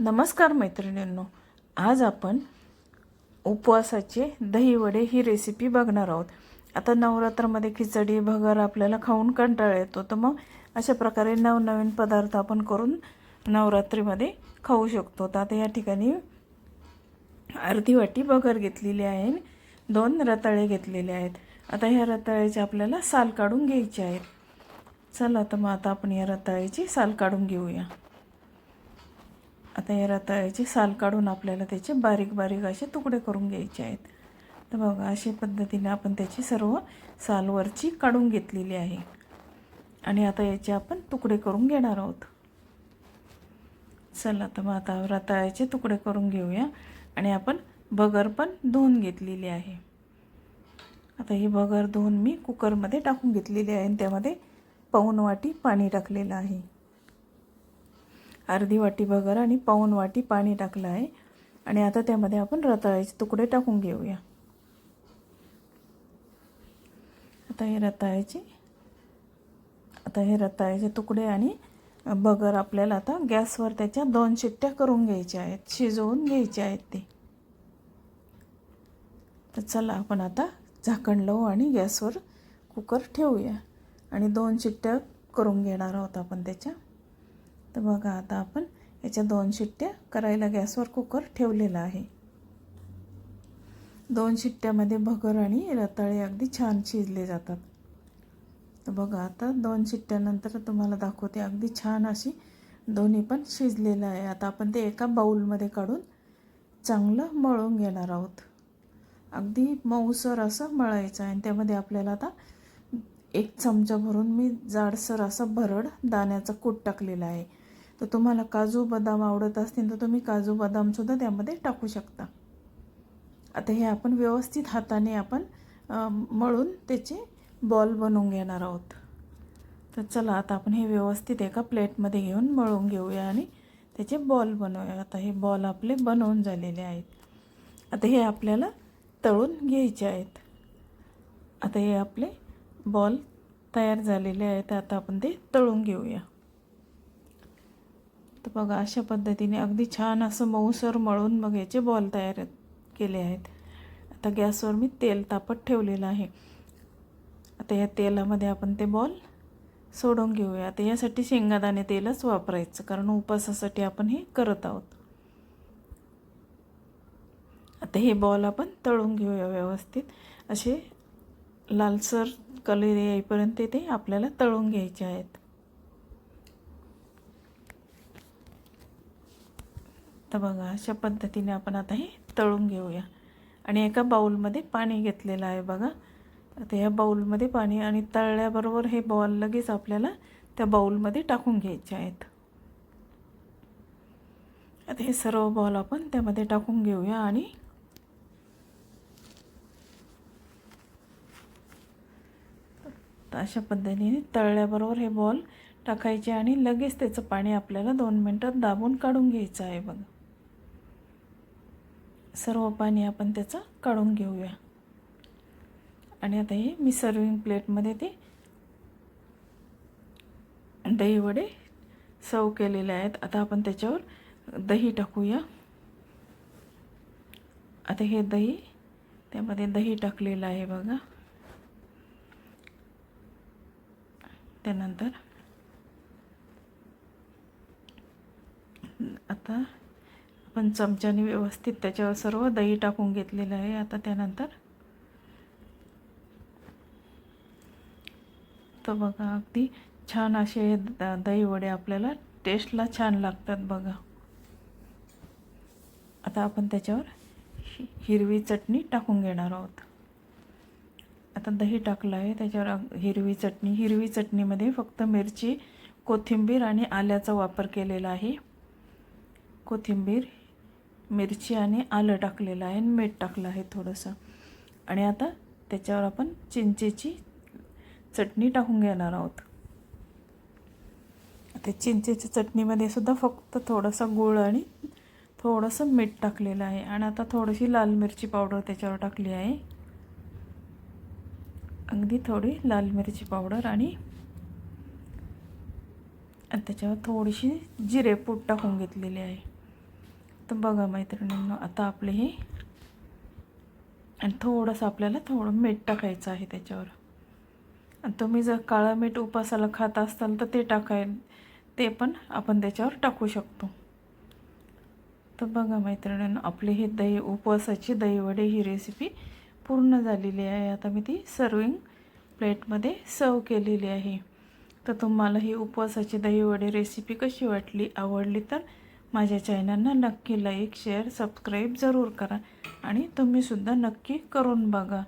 नमस्कार मैत्रिणींनो आज आपण उपवासाचे दहीवडे ही रेसिपी बघणार आहोत. आता नवरात्रामध्ये खिचडी भगर आपल्याला खाऊन कंटाळा येतो तर मग अशा प्रकारे नवनवीन पदार्थ आपण करून नवरात्रीमध्ये खाऊ शकतो. तर आता या ठिकाणी अर्धी वाटी भगर घेतलेली आहे दोन रताळे घेतलेले आहेत. आता ह्या रताळ्याचे आपल्याला साल काढून घ्यायचे आहेत. चला तर मग आता आपण या रताळ्याची साल काढून घेऊया. आता या रताळ्याची साल काढून आपल्याला त्याचे बारीक बारीक असे तुकडे करून घ्यायचे आहेत. तर बघा अशा पद्धतीने आपण त्याची सर्व सालवरची काढून घेतलेली आहे. आणि आता याचे आपण तुकडे करून घेणार आहोत. चला तर मग आता रताळ्याचे तुकडे करून घेऊया. आणि आपण बगर पण धुवून घेतलेली आहे. आता ही बगर धुवून मी कुकरमध्ये टाकून घेतलेली आहे आणि त्यामध्ये पाऊन वाटी पाणी टाकलेलं आहे. अर्धी वाटी बगर आणि पाऊन वाटी पाणी टाकलं आहे. आणि आता त्यामध्ये आपण रताळ्याचे तुकडे टाकून घेऊया. आता हे रताळ्याचे आता हे रताळ्याचे तुकडे आणि बगर आपल्याला आता गॅसवर त्याच्या दोन शिट्ट्या करून घ्यायच्या आहेत. शिजवून घ्यायचे आहेत ते. तर चला आपण आता झाकण लावू आणि गॅसवर कुकर ठेवूया. आणि दोन शिट्ट्या करून घेणार आहोत आपण त्याच्या. तर बघा आता आपण याच्या दोन शिट्ट्या करायला गॅसवर कुकर ठेवलेला आहे. दोन शिट्ट्यामध्ये भगर आणि रताळे अगदी छान शिजले जातात. तर बघा आता दोन शिट्ट्यानंतर तुम्हाला दाखवते अगदी छान अशी दोन्ही पण शिजलेलं आहे. आता आपण ते एका बाऊलमध्ये काढून चांगलं मळून घेणार आहोत. अगदी मऊसर असं मळायचं आहे आणि त्यामध्ये आपल्याला आता एक चमचा भरून मी जाडसर असं भरड दाण्याचं कूट टाकलेलं आहे. तर तुम्हाला काजू बदाम आवडत असतील तर तुम्ही काजू बदामसुद्धा त्यामध्ये टाकू शकता. आता हे आपण व्यवस्थित हाताने आपण मळून त्याचे बॉल बनवून घेणार आहोत. तर चला आता आपण हे व्यवस्थित एका प्लेटमध्ये घेऊन मळून घेऊया आणि त्याचे बॉल बनवूया. आता हे बॉल आपले बनवून झालेले आहेत. आता हे आपल्याला तळून घ्यायचे आहेत. आता हे आपले बॉल तयार झालेले आहेत. आता आपण ते तळून घेऊया. तर बघा अशा पद्धतीने अगदी छान असं मऊसर मळून मग याचे बॉल तयार केले आहेत. आता गॅसवर मी तेल तापत ठेवलेलं आहे. आता या तेलामध्ये आपण ते बॉल सोडून घेऊया. आता यासाठी शेंगादाणे तेलच वापरायचं कारण उपासासाठी आपण हे करत आहोत. आता हे बॉल आपण तळून घेऊया व्यवस्थित. असे लालसर कलर येईपर्यंत ते आपल्याला तळून घ्यायचे आहेत. तर बघा अशा पद्धतीने आपण आता हे तळून घेऊया. आणि एका बाऊलमध्ये पाणी घेतलेलं आहे बघा. आता ह्या बाऊलमध्ये पाणी आणि तळल्याबरोबर हे बॉल लगेच आपल्याला त्या बाऊलमध्ये टाकून घ्यायचे आहेत. आता हे सर्व बॉल आपण त्यामध्ये टाकून घेऊया आणि अशा पद्धतीने तळल्याबरोबर हे बॉल टाकायचे आणि लगेच त्याचं पाणी आपल्याला दोन मिनटात दाबून काढून घ्यायचं आहे बघा. सर्व पाणी आपण त्याचं काढून घेऊया. आणि आता हे मी सर्विंग प्लेटमध्ये ते दही वडे सर्व केलेले आहेत. आता आपण त्याच्यावर दही टाकूया. आता हे दही त्यामध्ये दही टाकलेलं आहे बघा. त्यानंतर आता आपण चमच्याने व्यवस्थित त्याच्यावर सर्व दही टाकून घेतलेलं आहे. आता त्यानंतर तर बघा अगदी छान असे द दही वडे आपल्याला टेस्टला छान लागतात बघा. आता आपण त्याच्यावर हिरवी चटणी टाकून घेणार आहोत. आता दही टाकलं आहे त्याच्यावर हिरवी चटणी हिरवी चटणीमध्ये फक्त मिरची कोथिंबीर आणि आल्याचा वापर केलेला आहे. कोथिंबीर मिरची आणि आलं टाकलेलं आहे आणि मीठ टाकलं आहे थोडंसं. आणि आता त्याच्यावर आपण चिंचेची चटणी टाकून घेणार आहोत. ते चिंचेच्या चटणीमध्ये सुद्धा फक्त थोडंसं गूळ आणि थोडंसं मीठ टाकलेलं आहे. आणि आता थोडीशी लाल मिरची पावडर त्याच्यावर टाकली आहे. अगदी थोडी लाल मिरची पावडर आणि त्याच्यावर थोडीशी जिरेपूड टाकून घेतलेली आहे. तर बघा मैत्रिणींनो आता आपले हे आणि थोडंसं आपल्याला थोडं मीठ टाकायचं आहे त्याच्यावर. आणि तुम्ही जर काळं मीठ उपासाला खात असाल तर ते टाकाय ते पण आपण त्याच्यावर टाकू शकतो. तर बघा मैत्रिणींनो आपली ही दही उपवासाची दहीवडे ही रेसिपी पूर्ण झालेली आहे. आता मी ती सर्विंग प्लेटमध्ये सर्व केलेली आहे. तर तुम्हाला ही उपवासाची दहीवडे रेसिपी कशी वाटली आवडली तर माझ्या चॅनलना नक्की लाईक शेअर सबस्क्राईब जरूर करा आणि तुम्हीसुद्धा नक्की करून बघा.